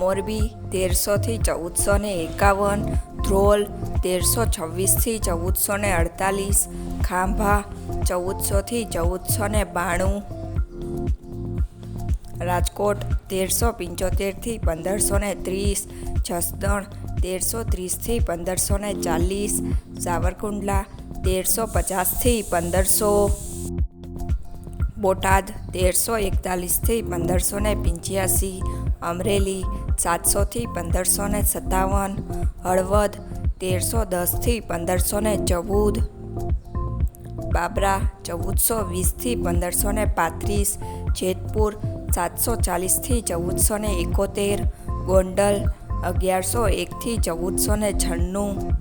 મોરબી તેરસોથી ચૌદસો ને એકાવન, ધ્રોલ તેરસો છવ્વીસથી ચૌદસો ને અડતાલીસ, ખાંભા ચૌદસોથી ચૌદસો ને બાણું. રાજકોટ તેરસો પંચોતેરથી પંદરસો ને ત્રીસ, જસદણ તેરસો ત્રીસથી પંદરસો ને ચાલીસ, સાવરકુંડલા તેરસો પચાસથી પંદરસો. બોટાદ તેરસો એકતાલીસથી પંદરસો ને પંચ્યાસી, અમરેલી સાતસોથી પંદરસો ને સત્તાવન, હળવદ તેરસો દસથી પંદરસો ને ચૌદ, બાબરા ચૌદસો વીસથી પંદરસો ને પાંત્રીસ, જેતપુર સાતસો ચાલીસથી ચૌદસો ને એકોતેર, ગોંડલ અગિયારસો એકથી ચૌદસો ને છન્નું,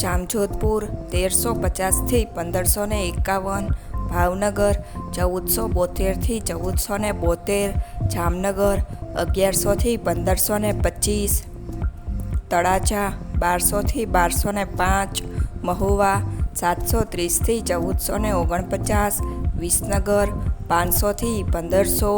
જામજોધપુર તેરસો પચાસથી પંદરસો ને એકાવન ભાવનગર, ચૌદસો બોતેરથી ચૌદસો ને બોતેર, જામનગર અગિયારસોથી પંદરસો ને પચીસ, તળાજા બારસોથી બારસો ને પાંચ, મહુવા, સાતસો ત્રીસથી ચૌદસો ને ઓગણપચાસ, વિસનગર પાંચસોથી પંદરસો